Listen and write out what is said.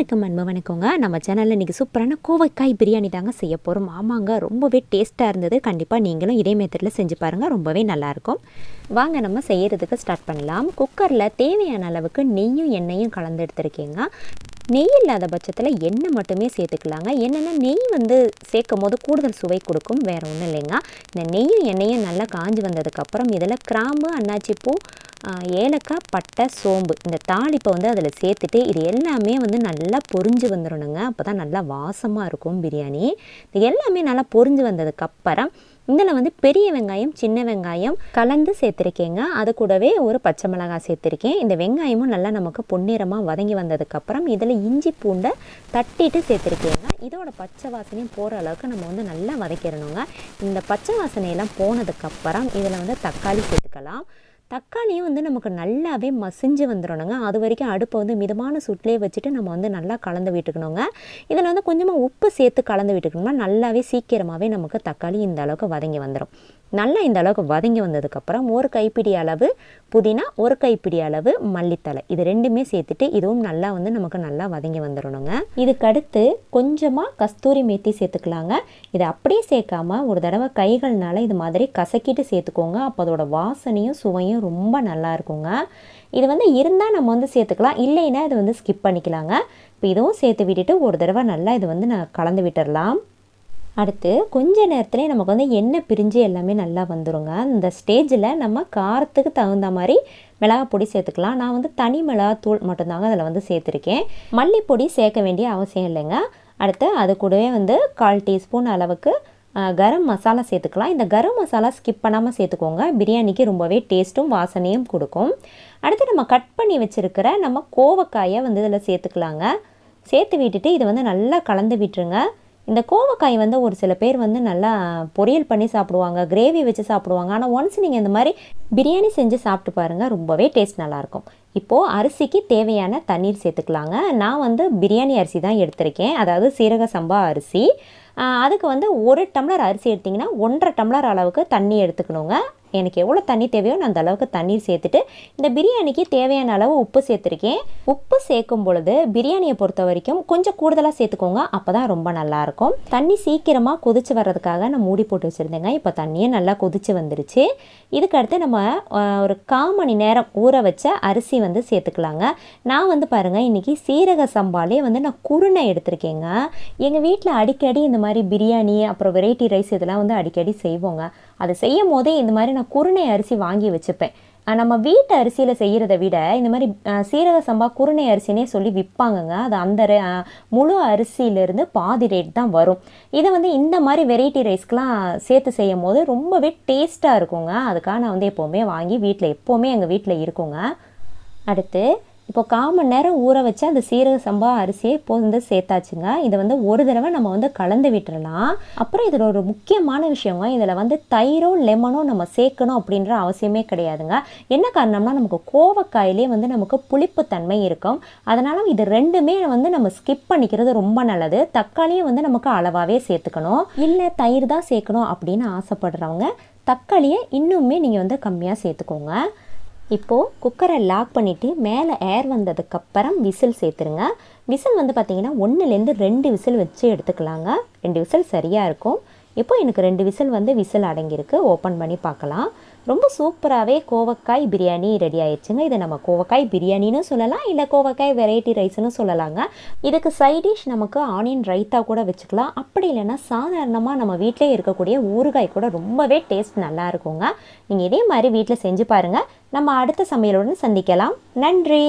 அனைவருக்கும் அன்பு வணக்கங்க நம்ம சேனலில் இன்றைக்கி சூப்பரான கோவைக்காய் பிரியாணி தாங்க செய்ய போகிறோம் ஆமாங்க ரொம்பவே டேஸ்ட்டாக இருந்தது. கண்டிப்பாக நீங்களும் இதே மெத்தடில் செஞ்சு பாருங்கள் ரொம்பவே நல்லாயிருக்கும். வாங்க நம்ம செய்கிறதுக்கு ஸ்டார்ட் பண்ணலாம். குக்கரில் தேவையான அளவுக்கு நெய்யும் எண்ணெயும் கலந்து எடுத்துருக்கீங்க. நெய் இல்லாத பட்சத்தில் எண்ணெய் மட்டுமே சேர்த்துக்கலாங்க. என்னென்னா நெய் வந்து சேர்க்கும் போது கூடுதல் சுவை கொடுக்கும் வேறு ஒன்றும் இல்லைங்க. இந்த நெய்யும் எண்ணெயும் நல்லா காஞ்சி வந்ததுக்கப்புறம் இதில் கிராம்பு அன்னாச்சிப்பூ ஏலக்காய் பட்டை சோம்பு இந்த தாளிப்பை வந்து அதில் சேர்த்துட்டு இது எல்லாமே வந்து நல்லா பொரிஞ்சு வந்துடணுங்க அப்போ தான் நல்லா வாசமாக இருக்கும் பிரியாணி. இது எல்லாமே நல்லா பொரிஞ்சு வந்ததுக்கப்புறம் இதில் வந்து பெரிய வெங்காயம் சின்ன வெங்காயம் கலந்து சேர்த்துருக்கேங்க. அது கூடவே ஒரு பச்சை மிளகாய் சேர்த்துருக்கேன். இந்த வெங்காயமும் நல்லா நமக்கு பொன்னிறமாக வதங்கி வந்ததுக்கப்புறம் இதில் இஞ்சி பூண்டை தட்டிட்டு சேர்த்துருக்கேங்க. இதோட பச்சை வாசனையும் போகிற அளவுக்கு நம்ம வந்து நல்லா வதக்கிடணுங்க. இந்த பச்சை வாசனையெல்லாம் போனதுக்கப்புறம் இதில் வந்து தக்காளி சேர்த்துக்கலாம். தக்காளியும் வந்து நமக்கு நல்லாவே மசிஞ்சு வந்துடணுங்க அது வரைக்கும் அடுப்பை வந்து மிதமான சுட்லேயே வச்சுட்டு நம்ம வந்து நல்லா கலந்து விட்டுக்கணுங்க. இதில் வந்து கொஞ்சமாக உப்பு சேர்த்து கலந்து விட்டுக்கணும்னா நல்லாவே சீக்கிரமாகவே நமக்கு தக்காளி இந்த அளவுக்கு வதங்கி வந்துடும் நல்லா இந்த அளவுக்கு வதங்கி வந்ததுக்கப்புறம் ஒரு கைப்பிடி அளவு புதினா ஒரு கைப்பிடி அளவு மல்லித்தலை இது ரெண்டுமே சேர்த்துட்டு இதுவும் நல்லா வந்து நமக்கு நல்லா வதங்கி வந்துடணுங்க இதுக்கு அடுத்து கொஞ்சமாக கஸ்தூரி மேத்தி சேர்த்துக்கலாங்க. இதை அப்படியே சேர்க்காம ஒரு தடவை கைகள்னால இது மாதிரி கசக்கிட்டு சேர்த்துக்கோங்க. அப்போ அதோட வாசனையும் சுவையும் ரொம்ப நல்லா இருக்குங்க இது வந்து இருந்தால் நம்ம வந்து சேர்த்துக்கலாம் இல்லைன்னா இது வந்து ஸ்கிப் பண்ணிக்கலாங்க. இப்போ இதுவும் சேர்த்து விட்டுட்டு ஒரு தடவை நல்லா இது வந்து நான் கலந்து விட்டுறலாம். அடுத்து கொஞ்ச நேரத்துலேயே நமக்கு வந்து எண்ணெய் பிரிஞ்சு எல்லாமே நல்லா வந்துருங்க. இந்த ஸ்டேஜில் நம்ம காரத்துக்கு தகுந்த மாதிரி மிளகா பொடி சேர்த்துக்கலாம். நான் வந்து தனி மிளகாத்தூள் மட்டும்தாங்க அதில் வந்து சேர்த்துருக்கேன். மல்லிப்பொடி சேர்க்க வேண்டிய அவசியம் இல்லைங்க. அடுத்து அது கூடவே வந்து கால் டீஸ்பூன் அளவுக்கு கரம் மசாலா சேர்த்துக்கலாம். இந்த கரம் மசாலா ஸ்கிப் பண்ணாமல் சேர்த்துக்கோங்க. பிரியாணிக்கு ரொம்பவே டேஸ்ட்டும் வாசனையும் கொடுக்கும். அடுத்து நம்ம கட் பண்ணி வச்சுருக்கிற நம்ம கோவக்காயை வந்து இதில் சேர்த்துக்கலாங்க. சேர்த்து விட்டுட்டு இதை வந்து நல்லா கலந்து விட்டுருங்க. இந்த கோவக்காய் வந்து ஒரு சில பேர் வந்து நல்லா பொரியல் பண்ணி சாப்பிடுவாங்க கிரேவி வச்சு சாப்பிடுவாங்க. ஆனால் ஒன்ஸ் நீங்கள் இந்த மாதிரி பிரியாணி செஞ்சு சாப்பிட்டு பாருங்கள் ரொம்பவே டேஸ்ட் நல்லாயிருக்கும். இப்போது அரிசிக்கு தேவையான தண்ணீர் சேர்த்துக்கலாங்க. நான் வந்து பிரியாணி அரிசி தான் எடுத்திருக்கேன். அதாவது சீரக சம்பா அரிசி. அதுக்கு வந்து ஒரு டம்ளர் அரிசி எடுத்திங்கன்னா ஒன்றரை டம்ளர் அளவுக்கு தண்ணி எடுத்துக்கணுங்க. எனக்கு எவ்வளோ தண்ணி தேவையோ நான் அந்த அளவுக்கு தண்ணீர் சேர்த்துட்டு இந்த பிரியாணிக்கு தேவையான அளவு உப்பு சேர்த்துருக்கேன். உப்பு சேர்க்கும் பொழுது பிரியாணியை பொறுத்த வரைக்கும் கொஞ்சம் கூடுதலாக சேர்த்துக்கோங்க அப்போ தான் ரொம்ப நல்லாயிருக்கும் தண்ணி சீக்கிரமாக கொதிச்சு வர்றதுக்காக நான் மூடி போட்டு வச்சுருந்தேங்க. இப்போ தண்ணியே நல்லா கொதிச்சு வந்துருச்சு. இதுக்கு அடுத்து நம்ம ஒரு கால் மணி நேரம் ஊற வச்ச அரிசி வந்து சேர்த்துக்கலாங்க. நான் வந்து பாருங்கள் இன்றைக்கி சீரக சம்பாலே வந்து நான் குருணை எடுத்திருக்கேங்க. எங்கள் வீட்டில் அடிக்கடி இந்த மாதிரி பிரியாணி அப்புறம் வெரைட்டி ரைஸ் இதெல்லாம் வந்து அடிக்கடி செய்வோங்க. அது செய்யும் போதே இந்த மாதிரி நான் குருணை அரிசி வாங்கி வச்சுப்பேன். நம்ம வீட்டு அரிசியில் செய்கிறத விட இந்த மாதிரி சீரக சம்பா குருணை அரிசினே சொல்லி விற்பாங்கங்க. அது அந்த முழு அரிசியிலேருந்து பாதி ரேட் தான் வரும். இதை வந்து இந்த மாதிரி வெரைட்டி ரைஸ்க்கெலாம் சேர்த்து செய்யும் போது ரொம்பவே டேஸ்ட்டாக இருக்குங்க. அதுக்காக நான் வந்து எப்போவுமே வாங்கி வீட்டில் எப்போவுமே எங்கள் வீட்டில் இருக்குங்க. அடுத்து இப்போ கால் மணி நேரம் ஊற வச்சு அந்த சீரக சம்பா அரிசியை இப்போ வந்து சேர்த்தாச்சுங்க. இதை வந்து ஒரு தடவை நம்ம வந்து கலந்து விட்டுறலாம். அப்புறம் இதில் ஒரு முக்கியமான விஷயங்க இதில் வந்து தயிரோ லெமனோ நம்ம சேர்க்கணும் அப்படின்ற அவசியமே கிடையாதுங்க. என்ன காரணம்னா நமக்கு கோவக்காயிலே வந்து நமக்கு புளிப்பு தன்மை இருக்கும். அதனால் இது ரெண்டுமே வந்து நம்ம ஸ்கிப் பண்ணிக்கிறது ரொம்ப நல்லது. தக்காளியும் வந்து நமக்கு அளவாகவே சேர்த்துக்கணும். இல்லை தயிர் தான் சேர்க்கணும் அப்படின்னு ஆசைப்படுறவங்க தக்காளியை இன்னுமே நீங்கள் வந்து கம்மியாக சேர்த்துக்கோங்க. இப்போது குக்கரை லாக் பண்ணிவிட்டு மேலே ஏர் வந்ததுக்கப்புறம் விசில் சேர்த்துருங்க. விசில் வந்து பார்த்தீங்கன்னா ஒன்றுலேருந்து ரெண்டு விசில் வச்சு எடுத்துக்கலாங்க. ரெண்டு விசில் சரியாக இருக்கும். இப்போ எனக்கு ரெண்டு விசில் வந்து விசில் அடங்கியிருக்கு. ஓப்பன் பண்ணி பார்க்கலாம். ரொம்ப சூப்பராகவே கோவக்காய் பிரியாணி ரெடி ஆயிடுச்சுங்க. இதை நம்ம கோவக்காய் பிரியாணின்னு சொல்லலாம் இல்லை கோவக்காய் வெரைட்டி ரைஸ்னு சொல்லலாங்க. இதுக்கு சைட் டிஷ் நமக்கு ஆனியன் ரைத்தா கூட வச்சுக்கலாம். அப்படி இல்லைன்னா சாதாரணமாக நம்ம வீட்டிலே இருக்கக்கூடிய ஊறுகாய் கூட ரொம்பவே டேஸ்ட் நல்லா இருக்குங்க. நீங்கள் இதே மாதிரி வீட்டில் செஞ்சு பாருங்கள் நம்ம அடுத்த சமையலுடன் சந்திக்கலாம். நன்றி!